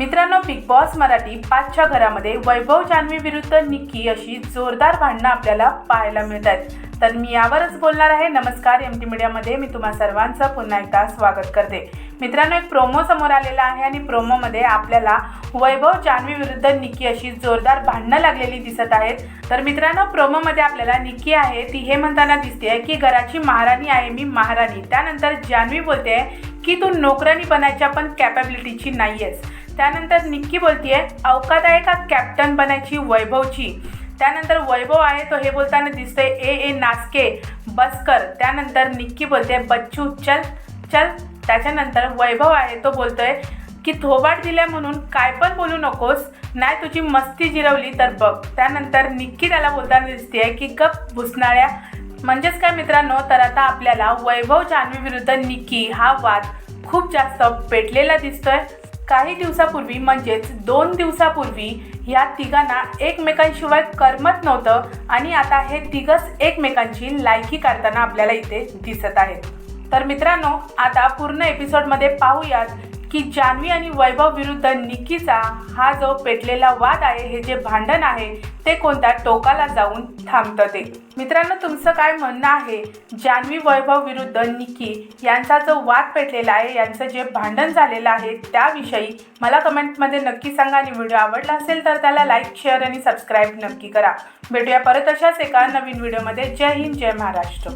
मित्रांनो big boss Marathi पाचच्या घरामध्ये वैभव जान्हवी विरुद्ध निक्की अशी जोरदार भांडणं आपल्याला पाहायला मिळत आहेत तर मी यावरच बोलणार आहे. नमस्कार एम टी मीडियामध्ये मी तुम्हा सर्वांचं पुन्हा एकदा स्वागत करते. मित्रांनो एक प्रोमो समोर आलेला आहे आणि प्रोमोमध्ये आपल्याला वैभव जान्हवी विरुद्ध निक्की अशी जोरदार भांडणं लागलेली दिसत आहेत. तर मित्रांनो प्रोमोमध्ये आपल्याला निक्की आहे. ती हे म्हणताना दिसते की घराची महाराणी आहे मी महाराणी. त्यानंतर जान्हवी बोलते की तू नोकरानी बनायच्या पण कॅपॅबिलिटीची नाही आहेस त्यानंतर निक्की बोलतीये अवकात आहे का कॅप्टन बनायची वैभवची? त्यानंतर वैभव आहे तो हे बोलताना दिसतोय ए ए नासके बसकर. त्यानंतर निक्की बोलते बच्चू चल चल. त्याच्यानंतर वैभव आहे तो बोलतोय की थोबाड दिल्या म्हणून काय पण बोलू नकोस नाही तुझी मस्ती जिरवली तर बघ. त्यानंतर निक्की त्याला बोलताना दिसते की गप भुसणाऱ्या म्हणजेच काय मित्रांनो तर आता आपल्याला वैभव जान्हवी विरुद्ध निक्की हा वाद खूप जास्त पेटलेला दिसतोय. काही दिवसापूर्वी म्हणजेच दोन दिवसापूर्वी ह्या तिघांना एकमेकांशिवाय करमत नव्हतं आणि आता हे तिघच एकमेकांची लायकी काढताना आपल्याला इथे दिसत आहेत. तर मित्रांनो आता पूर्ण एपिसोडमध्ये पाहूयात की जान्हवी आणि वैभव विरुद्ध निक्कीचा हा जो पेटलेला वाद आहे हे जे भांडण आहे ते कोणत्या टोकाला जाऊन थांबतं ते? मित्रांनो तुमचं काय म्हणणं आहे? जान्हवी वैभव विरुद्ध निक्की यांचा जो वाद पेटलेला आहे यांचं जे भांडण झालेलं आहे त्याविषयी मला कमेंटमध्ये नक्की सांगा. आणि व्हिडिओ आवडला असेल तर त्याला लाईक शेअर आणि सबस्क्राईब नक्की करा. भेटूया परत अशाच एका नवीन व्हिडिओमध्ये. जय हिंद जय महाराष्ट्र.